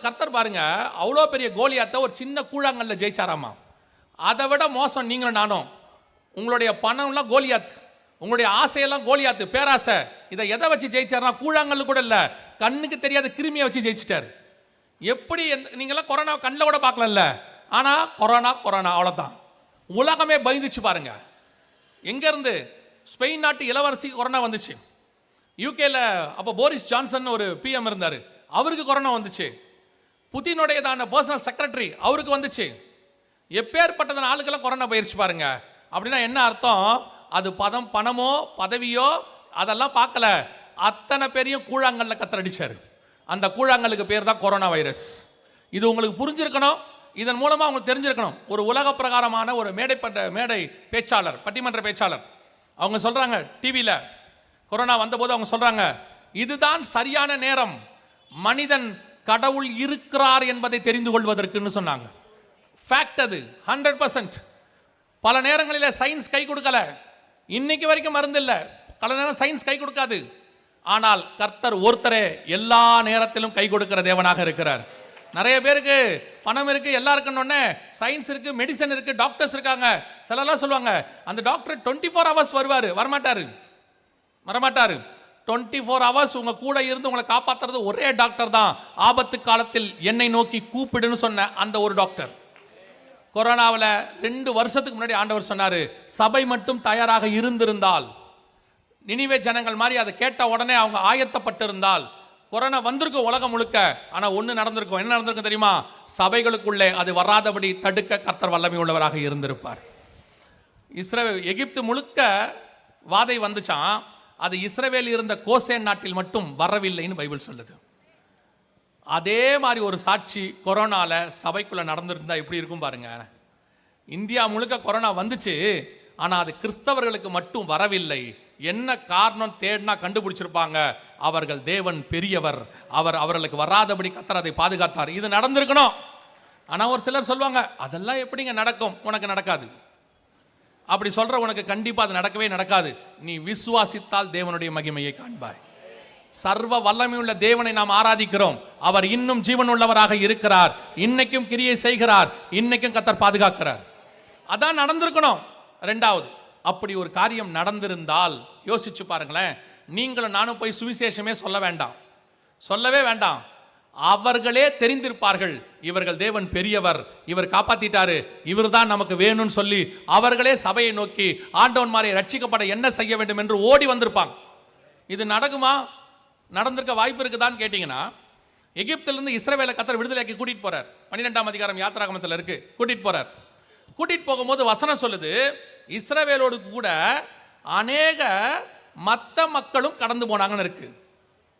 கர்த்தர் பாருங்க அவ்வளோ பெரிய கோலியாத்தை ஒரு சின்ன கூழாங்கல்ல ஜெயிச்சாராமா? அதை விட மோசம் நீங்களும் நானும். உங்களுடைய பணம்லாம் கோலியாத் உங்களுடைய ஆசையெல்லாம் கோலியாத்து. பேராசை. இதை எதை வச்சு ஜெயிச்சார்னா கூழாங்கல் கூட இல்லை. கண்ணுக்கு தெரியாத கிருமியை வச்சு ஜெயிச்சிட்டார். எப்படி எந்த- நீங்களாம் கொரோனா கண்ணில் கூட பார்க்கலல்ல. ஆனால் கொரோனா கொரோனா அவ்வளோதான் உலகமே பயந்துச்சு பாருங்க. எங்கேருந்து? ஸ்பெயின் நாட்டு இளவரசி கொரோனா வந்துச்சு. யூகேல அப்போ போரிஸ் ஜான்சன் ஒரு பிஎம் இருந்தார். அவருக்கு கொரோனா வந்துச்சு. புதினுடையதான பர்சனல் செக்ரட்டரி அவருக்கு வந்துச்சு. எப்பேற்பட்டதான ஆளுக்கெல்லாம் கொரோனா பயிற்சி பாருங்க. அப்படின்னா என்ன அர்த்தம்? அது பதம் பணமோ பதவியோ அதெல்லாம் பார்க்கல. அத்தனை பேரையும் கூழாங்கல்ல கத்தரடிச்சார் அந்த கூழாங்கல்லுக்கு பேர் தான் கொரோனா வைரஸ் இது உங்களுக்கு புரிஞ்சிருக்கணும். இதன் மூலமாக அவங்களுக்கு தெரிஞ்சிருக்கணும். ஒரு உலக பிரகாரமான ஒரு மேடைப்பட்ட மேடை பேச்சாளர் பட்டிமன்ற பேச்சாளர். அவங்க சொல்கிறாங்க டிவியில் கொரோனா வந்தபோது அவங்க சொல்கிறாங்க இதுதான் சரியான நேரம். மனிதன் கடவுள் இருக்கிறார் என்பதை தெரிந்து கொள்வதற்குன்னு சொன்னாங்க. ஃபேக்ட் அது ஹண்ட்ரட் பர்சன்ட் பல நேரங்களில் சயின்ஸ் கை கொடுக்கல. இன்னைக்கு வரைக்கும் மருந்து இல்லை. பல நேரம் சயின்ஸ் கை கொடுக்காது. ஆனால் கர்த்தர் ஒருத்தரே எல்லா நேரத்திலும் கை கொடுக்கிற தேவனாக இருக்கிறார். நிறைய பேருக்கு பணம் இருக்கு எல்லாம் இருக்குன்னு சயின்ஸ் இருக்கு மெடிசன் இருக்கு டாக்டர்ஸ் இருக்காங்க. சிலர்லாம் சொல்லுவாங்க அந்த டாக்டர் டுவெண்ட்டி ஃபோர் ஹவர்ஸ் வருவார். வரமாட்டார். வரமாட்டார். டுவெண்ட்டி ஃபோர் ஹவர்ஸ் உங்கள் கூட இருந்து உங்களை காப்பாற்றுறது ஒரே டாக்டர் தான். ஆபத்து காலத்தில் என்னை நோக்கி கூப்பிடுன்னு சொன்ன அந்த ஒரு டாக்டர் கொரோனாவில் ரெண்டு வருஷத்துக்கு முன்னாடி ஆண்டவர் சொன்னார் சபை மட்டும் தயாராக இருந்திருந்தால் நினிவே ஜனங்கள் மாதிரி அதை கேட்ட உடனே அவங்க ஆயத்தப்பட்டிருந்தால் கொரோனா வந்திருக்கும் உலகம் முழுக்க ஆனால் ஒன்று நடந்திருக்கும். என்ன நடந்திருக்கும் தெரியுமா? சபைகளுக்குள்ளே அது வராதபடி தடுக்க கர்த்தர் வல்லமை உள்ளவராக இருந்திருப்பார். இஸ்ரேல் எகிப்து முழுக்க வாதை வந்துச்சான் அது இஸ்ரவேல் இருந்த கோசேன் நாட்டில் மட்டும் வரவில்லைன்னு பைபிள் சொல்லுது. அதே மாதிரி ஒரு சாட்சி கொரோனாவில் சபைக்குள்ளே நடந்திருந்தா எப்படி இருக்கும் பாருங்க. இந்தியா முழுக்க கொரோனா வந்துச்சு ஆனால் அது கிறிஸ்தவர்களுக்கு மட்டும் வரவில்லை. என்ன காரணம் தேடினா கண்டுபிடிச்சிருப்பாங்க. அவர்கள் தேவன் பெரியவர் அவர் அவர்களுக்கு வராதபடி கத்தர் அதை பாதுகாத்தார். இது நடந்திருக்கணும். ஆனால் ஒரு சிலர் சொல்லுவாங்க அதெல்லாம் எப்படிங்க நடக்கும்? உனக்கு நடக்காது. அப்படி சொல்கிற உனக்கு கண்டிப்பாக அது நடக்கவே நடக்காது. நீ விசுவாசித்தால் தேவனுடைய மகிமையை காண்பாய். சர்வ வல்லமையுள்ள தேவனை நாம் ஆராதிக்கிறோம். அவர் இன்னும் ஜீவன் உள்ளவராக இருக்கிறார். இன்னைக்கும் கிரியை செய்கிறார். இன்னைக்கும் கத்தர் பாதுகாக்கிறார். அதான் நடந்திருக்கணும். ரெண்டாவது அப்படி ஒரு காரியம் நடந்திருந்தால் யோசிச்சு பாருங்களேன். நீங்களும் நானும் போய் சுவிசேஷமே சொல்ல வேண்டாம். சொல்லவே வேண்டாம். அவர்களே தெரிந்திருப்பார்கள். இவர்கள் தேவன் பெரியவர். இவர் காப்பாத்திட்டாரு. இவர் தான் நமக்கு வேணும்னு சொல்லி அவர்களே சபையை நோக்கி ஆண்டவன்மாரை ரட்சிக்கப்பட என்ன செய்ய வேண்டும் என்று ஓடி வந்திருப்பாங்க. இது நடக்குமா? நடந்திருக்க வாய்ப்பு இருக்குதான்னு கேட்டிங்கன்னா எகிப்திலிருந்து இஸ்ரேவேல கத்தர் விடுதலையாக்கி கூட்டிகிட்டு போறார். பன்னிரெண்டாம் அதிகாரம் யாத்திராகமத்தில் இருக்கு. கூட்டிட்டு போறார். கூட்டிகிட்டு போகும்போது வசனம் சொல்லுது இஸ்ரவேலோடு கூட அநேக மற்ற மக்களும் கடந்து போனாங்கன்னு இருக்கு.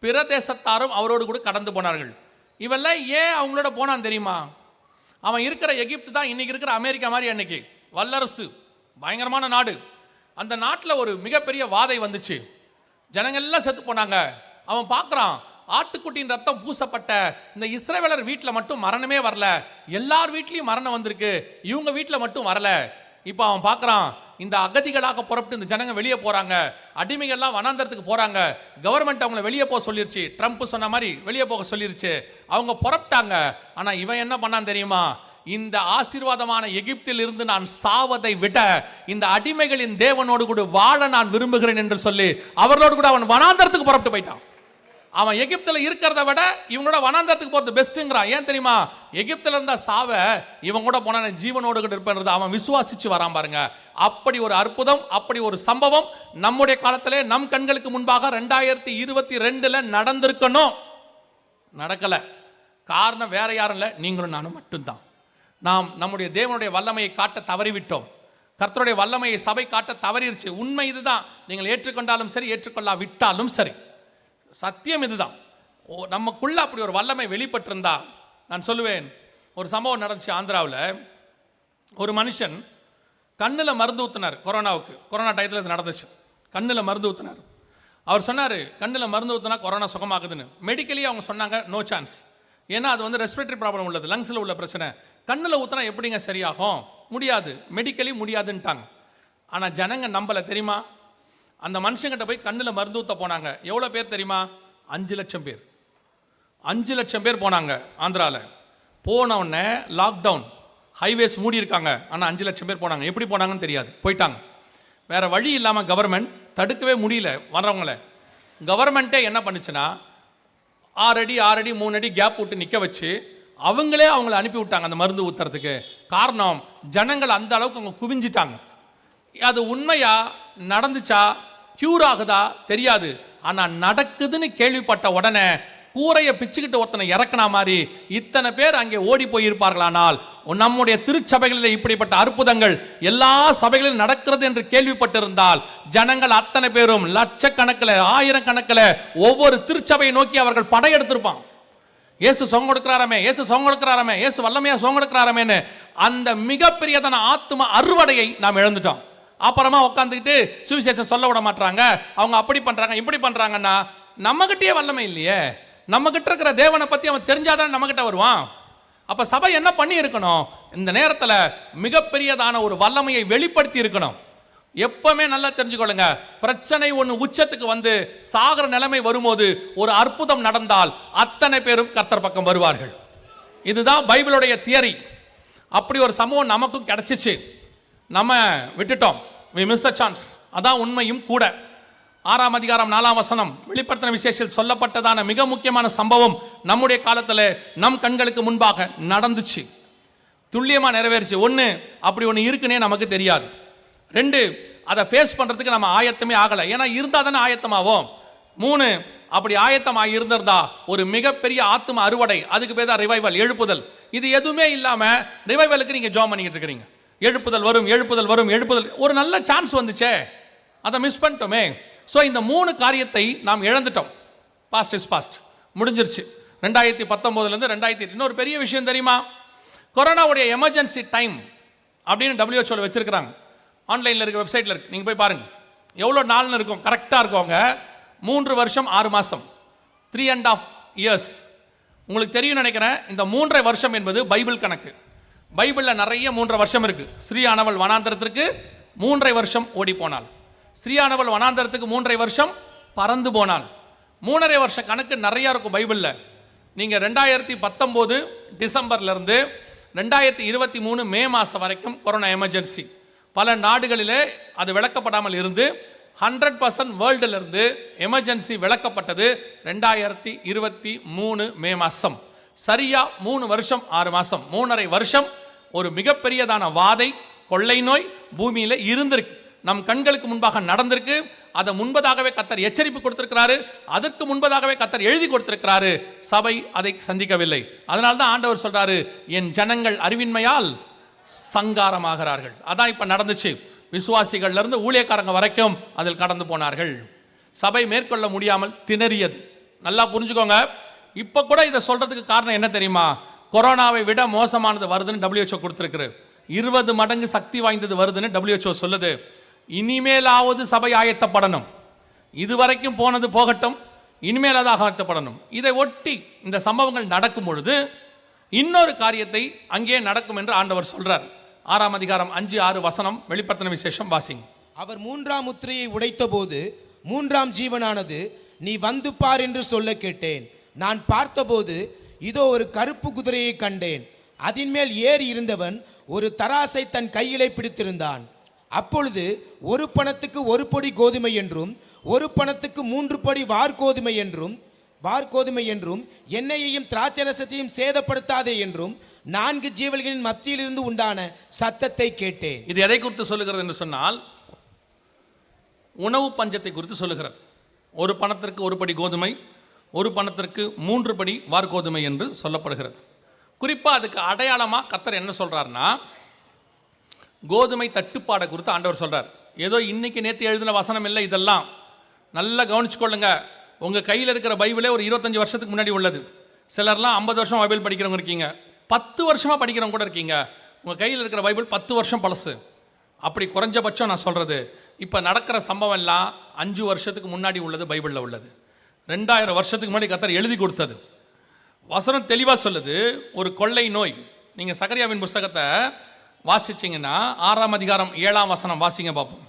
பிற தேசத்தாரும் அவரோடு கூட கடந்து போனார்கள். இவெல்லாம் ஏன் அவங்களோட போனான் தெரியுமா? அவன் இருக்கிற எகிப்து தான் இன்றைக்கி இருக்கிற அமெரிக்கா மாதிரி அன்னைக்கு. வல்லரசு. பயங்கரமான நாடு. அந்த நாட்டில் ஒரு மிகப்பெரிய வாதை வந்துச்சு. ஜனங்கள்லாம் செத்து போனாங்க. அவன் பார்க்குறான் ஆட்டுக்குட்டியின் ரத்தம் பூசப்பட்ட இந்த இஸ்ரேவேலர் வீட்டில் மட்டும் மரணமே வரல. எல்லார் வீட்லேயும் மரணம் வந்திருக்கு. இவங்க வீட்டில் மட்டும் வரல. இப்போ அவன் பார்க்குறான் இந்த அகதிகளாக புறப்பட்டு இந்த ஜனங்க வெளியே போகிறாங்க அடிமைகள்லாம் வனாந்தரத்துக்கு போகிறாங்க கவர்மெண்ட் அவங்கள வெளியே போக சொல்லிருச்சு ட்ரம்ப் சொன்ன மாதிரி வெளியே போக சொல்லிருச்சு அவங்க புறப்பட்டாங்க ஆனால் இவன் என்ன பண்ணான் தெரியுமா? இந்த ஆசீர்வாதமான எகிப்தில் இருந்து நான் சாவதை விட இந்த அடிமைகளின் தேவனோடு கூட வாழ நான் விரும்புகிறேன் என்று சொல்லி அவர்களோடு கூட அவன் வனாந்தரத்துக்கு புறப்பட்டு போயிட்டான். அவன் எகிப்தில் இருக்கிறத விட இவனோட வனாந்தரத்துக்கு போகிறது பெஸ்ட்டுங்கிறான் ஏன் தெரியுமா? எகிப்தில் இருந்த சாவ இவன் கூட போன நான் ஜீவனோடு கிட்ட இருப்பேன் அவன் விசுவாசிச்சு வரான் பாருங்க. அப்படி ஒரு அற்புதம் அப்படி ஒரு சம்பவம் நம்முடைய காலத்திலே நம் கண்களுக்கு முன்பாக ரெண்டாயிரத்தி இருபத்தி ரெண்டில் நடந்திருக்கணும். நடக்கலை. காரணம் வேற யாரும் இல்லை. நீங்களும் நானும் மட்டும்தான். நாம் நம்முடைய தேவனுடைய வல்லமையை காட்ட தவறிவிட்டோம். கர்த்தருடைய வல்லமையை சபை காட்ட தவறிடுச்சு உண்மை இதுதான். நீங்கள் ஏற்றுக்கொண்டாலும் சரி ஏற்றுக்கொள்ளா விட்டாலும் சரி. சத்தியம் இதுதான். ஓ நமக்குள்ள அப்படி ஒரு வல்லமை வெளிப்பட்டிருந்தா நான் சொல்லுவேன் ஒரு சம்பவம் நடந்துச்சு ஆந்திராவில். ஒரு மனுஷன் கண்ணில் மருந்து ஊற்றினார் கொரோனாவுக்கு. கொரோனா டயத்தில் இது நடந்துச்சு. கண்ணில் மருந்து ஊற்றினார் அவர் சொன்னார் கண்ணில் மருந்து ஊற்றினா கொரோனா சுகமாகுதுன்னு. மெடிக்கலி அவங்க சொன்னாங்க நோ சான்ஸ் ஏன்னா அது வந்து ரெஸ்பிரேட்டரி ப்ராப்ளம் உள்ளது லங்ஸில் உள்ள பிரச்சனை. கண்ணில் ஊற்றினா எப்படிங்க சரியாகும்? முடியாது. மெடிக்கலி முடியாதுன்ட்டாங்க. ஆனால் ஜனங்க நம்பலை தெரியுமா? அந்த மனுஷங்கிட்ட போய் கண்ணில் மருந்து ஊற்ற போனாங்க. எவ்வளோ பேர் தெரியுமா? அஞ்சு லட்சம் பேர். அஞ்சு லட்சம் பேர் போனாங்க ஆந்திராவில் போனவுடனே லாக்டவுன் ஹைவேஸ் மூடி இருக்காங்க. ஆனால் அஞ்சு லட்சம் பேர் போனாங்க. எப்படி போனாங்கன்னு தெரியாது. போயிட்டாங்க. வேறு வழி இல்லாமல் கவர்மெண்ட் தடுக்கவே முடியல வர்றவங்கள. கவர்மெண்ட்டே என்ன பண்ணுச்சுன்னா ஆறடி ஆறடி மூணு அடி கேப் விட்டு நிற்க வச்சு அவங்களே அவங்கள அனுப்பி விட்டாங்க அந்த மருந்து ஊத்துறதுக்கு. காரணம் ஜனங்கள் அந்த அளவுக்கு அவங்க குவிஞ்சிட்டாங்க. அது உண்மையா நடந்துச்சா க்யூர் ஆகுதா தெரியாது. ஆனால் நடக்குதுன்னு கேள்விப்பட்ட உடனே கூரையை பிச்சுக்கிட்டு ஒருத்தனை இறக்குனா மாதிரி இத்தனை பேர் அங்கே ஓடி போயிருப்பார்களானால் நம்முடைய திருச்சபைகளில் இப்படிப்பட்ட அற்புதங்கள் எல்லா சபைகளிலும் நடக்கிறது என்று கேள்விப்பட்டிருந்தால் ஜனங்கள் அத்தனை பேரும் லட்சக்கணக்கில் ஆயிரக்கணக்கில் ஒவ்வொரு திருச்சபையை நோக்கி அவர்கள் படையெடுத்திருப்பான் இயேசு சொங்க கொடுக்கிறாரமே இயேசு சொங்க கொடுக்கிறாரமே இயேசு வல்லமையா சொங்க கொடுக்கிறாரமேன்னு அந்த மிகப்பெரியதான ஆத்ம அறுவடையை நாம் இழந்துட்டோம். அப்புறமா உட்காந்துக்கிட்டு சுவிசேஷம் சொல்ல விட மாட்டாங்க அவங்க அப்படி பண்ணுறாங்க இப்படி பண்ணுறாங்கன்னா நம்மகிட்டயே வல்லமை இல்லையே. நம்மகிட்ட இருக்கிற தேவனை பற்றி அவன் தெரிஞ்சாதான் நம்மகிட்ட வருவான். அப்போ சபை என்ன பண்ணி இருக்கணும் இந்த நேரத்தில் மிகப்பெரியதான ஒரு வல்லமையை வெளிப்படுத்தி இருக்கணும் எப்பவுமே நல்லா தெரிஞ்சுக்கொள்ளுங்க. பிரச்சனை ஒன்று உச்சத்துக்கு வந்து சாகர நிலைமை வரும்போது ஒரு அற்புதம் நடந்தால் அத்தனை பேரும் கர்த்தர் பக்கம் வருவார்கள். இதுதான் பைபிளுடைய தியரி. அப்படி ஒரு சம்பவம் நமக்கும் கிடைச்சிச்சு. நம்ம விட்டுட்டோம். வி மிஸ் த சான்ஸ் அதான் உண்மையும் கூட. ஆறாம் அதிகாரம் நாலாம் வசனம் வெளிப்படுத்தின விசேஷத்தில் சொல்லப்பட்டதான மிக முக்கியமான சம்பவம் நம்முடைய காலத்தில் நம் கண்களுக்கு முன்பாக நடந்துச்சு. துல்லியமாக நிறைவேறுச்சு. ஒன்று அப்படி ஒன்று இருக்குன்னே நமக்கு தெரியாது. ரெண்டு அதை ஃபேஸ் பண்ணுறதுக்கு நம்ம ஆயத்தமே ஆகலை. ஏன்னா இருந்தால் தானே ஆயத்தமாகும் மூணு அப்படி ஆயத்தமாக இருந்திருந்தா ஒரு மிகப்பெரிய ஆத்ம அறுவடை அதுக்கு பேர் தான் ரிவைவல் எழுப்புதல். இது எதுவுமே இல்லாமல் ரிவைவலுக்கு நீங்கள் ஜாம் பண்ணிக்கிட்டு இருக்கிறீங்க. எழுப்புதல் வரும் எழுப்புதல் வரும் எழுப்புதல். ஒரு நல்ல சான்ஸ் வந்துச்சே. அதை மிஸ் பண்ணிட்டோமே. ஸோ இந்த மூணு காரியத்தை நாம் இழந்துட்டோம். பாஸ்ட் இஸ் பாஸ்ட் முடிஞ்சிருச்சு. ரெண்டாயிரத்தி பத்தொம்போதுலேருந்து ரெண்டாயிரத்தி இன்னொரு பெரிய விஷயம் தெரியுமா? கொரோனாவுடைய எமர்ஜென்சி டைம் அப்படின்னு டபிள்யூஹெச்ஓவில் வச்சுருக்கிறாங்க. ஆன்லைனில் இருக்க வெப்சைட்டில் இருக்குது நீங்கள் போய் பாருங்கள் எவ்வளோ நாள்னு இருக்கும். கரெக்டாக இருக்கவங்க மூன்று வருஷம் ஆறு மாதம் த்ரீ அண்ட் ஆஃப் இயர்ஸ் உங்களுக்கு தெரியும் நினைக்கிறேன். இந்த மூன்றரை வருஷம் என்பது பைபிள் கணக்கு. பைபிளில் நிறைய மூன்றரை வருஷம் இருக்குது ஸ்ரீயானவள் வனாந்தரத்திற்கு மூன்றரை வருஷம் ஓடி போனாள். ஸ்ரீயானவள் வனாந்தரத்துக்கு மூன்றரை வருஷம் பறந்து போனாள். மூணரை வருஷ கணக்கு நிறையா இருக்கும் பைபிளில். நீங்கள் ரெண்டாயிரத்தி பத்தொம்போது டிசம்பர்லேருந்து ரெண்டாயிரத்தி இருபத்தி மூணு மே மாதம் வரைக்கும் கொரோனா எமர்ஜென்சி பல நாடுகளிலே அது விளக்கப்படாமல் இருந்து ஹண்ட்ரட் பர்சன்ட் வேர்ல்டுலேருந்து எமர்ஜென்சி விளக்கப்பட்டது ரெண்டாயிரத்தி இருபத்தி மூணு மே மாதம் சரியா மூணு வருஷம் ஆறு மாதம் மூணரை வருஷம் ஒரு மிகப்பெரியதான வாதை கொள்ளை நோய் பூமியில் இருந்திருக்கு. நம் கண்களுக்கு முன்பாக நடந்திருக்கு. அதை முன்பதாகவே கத்தர் எச்சரிப்பு கொடுத்திருக்கிறாரு. அதற்கு முன்பதாகவே கத்தர் எழுதி கொடுத்திருக்கிறாரு. சபை அதை சந்திக்கவில்லை. அதனால தான் ஆண்டவர் சொல்றாரு என் ஜனங்கள் அறிவின்மையால் சங்காரமாகிறார்கள். அதான் இப்போ நடந்துச்சு. விசுவாசிகள்ல இருந்து ஊழியக்காரங்க வரைக்கும் அதில் கடந்து போனார்கள். சபை மேற்கொள்ள முடியாமல் திணறியது. நல்லா புரிஞ்சுக்கோங்க. இப்போ கூட இதை சொல்கிறதுக்கு காரணம் என்ன தெரியுமா? கொரோனாவை விட மோசமானது வருதுன்னு டபிள்யூஹெச்ஓ கொடுத்துருக்குரு இருபது மடங்கு சக்தி வாய்ந்தது வருதுன்னு டபிள்யூஹெச்ஓ சொல்லுது. இனிமேலாவது சபை ஆயத்தப்படணும். இதுவரைக்கும் போனது போகட்டும். இனிமேல் அது ஆயத்தப்படணும். இதை ஒட்டி இந்த சம்பவங்கள் நடக்கும் பொழுது இன்னொரு காரியத்தை அங்கே நடக்கும் என்று ஆண்டவர் சொல்றார். ஆறாம் அதிகாரம் அஞ்சு ஆறு வசனம் வெளிப்படுத்தின விசேஷம் வாசிங் அவர் மூன்றாம் முத்திரையை உடைத்தபோது மூன்றாம் ஜீவனானது நீ வந்து பார் என்று சொல்ல கேட்டேன். நான் பார்த்தபோது இதோ ஒரு கருப்பு குதிரையை கண்டேன். அதின் மேல் ஏறி இருந்தவன் ஒரு தராசை தன் கையிலே பிடித்திருந்தான். அப்பொழுது ஒரு பணத்துக்கு ஒரு பொடி கோதுமை என்றும் ஒரு பணத்துக்கு மூன்று படி வார்கோதுமை என்றும் வார்கோதுமை என்றும் எண்ணெயையும் திராட்சரசத்தையும் சேதப்படுத்தாதே என்றும் நான்கு ஜீவல்களின் மத்தியிலிருந்து உண்டான சத்தத்தை கேட்டேன். இது எதை குறித்து சொல்லுகிறது என்று சொன்னால் உணவு பஞ்சத்தை குறித்து சொல்லுகிறது. ஒரு பணத்திற்கு ஒரு படி கோதுமை ஒரு பணத்திற்கு மூன்று படி வார்கோதுமை என்று சொல்லப்படுகிறது. குறிப்பாக அதுக்கு அடையாளமாக கர்த்தர் என்ன சொல்கிறாருன்னா கோதுமை தட்டுப்பாடை குறித்து ஆண்டவர் சொல்கிறார் ஏதோ இன்றைக்கி நேற்று எழுதின வசனம் இல்லை இதெல்லாம். நல்லா கவனிச்சுக்கொள்ளுங்க. உங்கள் கையில் இருக்கிற பைபிளே ஒரு இருபத்தஞ்சி வருஷத்துக்கு முன்னாடி உள்ளது. சிலர்லாம் ஐம்பது வருஷம் பைபிள் படிக்கிறவங்க இருக்கீங்க. பத்து வருஷமாக படிக்கிறவங்க கூட இருக்கீங்க. உங்கள் கையில் இருக்கிற பைபிள் பத்து வருஷம் பழசு. அப்படி குறைஞ்சபட்சம் நான் சொல்கிறது இப்போ நடக்கிற சம்பவம் எல்லாம் அஞ்சு வருஷத்துக்கு முன்னாடி உள்ளது பைபிளில் உள்ளது. ரெண்டாயிரம் வருஷத்துக்கு முன்னாடி கத்தர் எழுதி கொடுத்தது. வசனம் தெளிவாக சொல்லுது ஒரு கொள்ளை நோய். நீங்கள் சகரியாவின் புஸ்தகத்தை வாசிச்சீங்கன்னா ஆறாம் அதிகாரம் ஏழாம் வசனம் வாசிங்க பார்ப்போம்.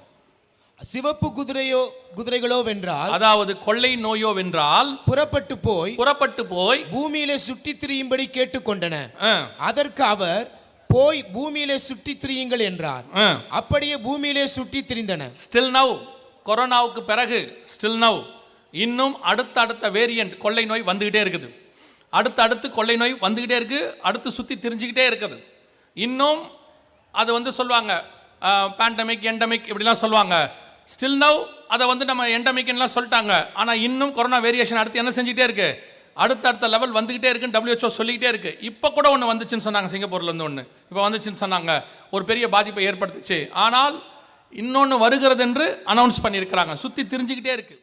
சிவப்பு குதிரையோ குதிரைகளோ வென்றால் அதாவது கொள்ளை நோயோ வென்றால் புறப்பட்டு போய் புறப்பட்டு போய் பூமியிலே சுற்றித் திரியும்படி கேட்டுக்கொண்டன. அதற்கு அவர் போய் பூமியிலே சுற்றித் திரியுங்கள் என்றார். அப்படியே பூமியிலே சுற்றித் திரிந்தன. ஸ்டில் நவ் கொரோனாவுக்கு பிறகு ஸ்டில் நவ் இன்னும் அடுத்த அடுத்த வேரியண்ட் கொள்ளை நோய் வந்துக்கிட்டே இருக்குது. அடுத்தடுத்து கொள்ளை நோய் வந்துக்கிட்டே இருக்குது அடுத்து சுற்றி திரிஞ்சுக்கிட்டே இருக்குது. இன்னும் அது வந்து சொல்லுவாங்க பேண்டமிக் எண்டமிக் இப்படிலாம் சொல்லுவாங்க. ஸ்டில் நவ் அதை வந்து நம்ம எண்டமிக்லாம் சொல்லிட்டாங்க. ஆனால் இன்னும் கொரோனா வேரியேஷன் அடுத்து என்ன செஞ்சுக்கிட்டே இருக்குது அடுத்த அடுத்த லெவல் வந்துக்கிட்டே இருக்குன்னு டபிள்யூஹெச்ஓ சொல்லிக்கிட்டே இருக்குது இப்போ கூட ஒன்று வந்துச்சுன்னு சொன்னாங்க சிங்கப்பூர்லேருந்து ஒன்று இப்போ வந்துச்சுன்னு சொன்னாங்க. ஒரு பெரிய பாதிப்பை ஏற்படுத்துச்சு. ஆனால் இன்னொன்று வருகிறது என்று அனௌன்ஸ் பண்ணியிருக்கிறாங்க. சுற்றி திரிஞ்சுக்கிட்டே இருக்குது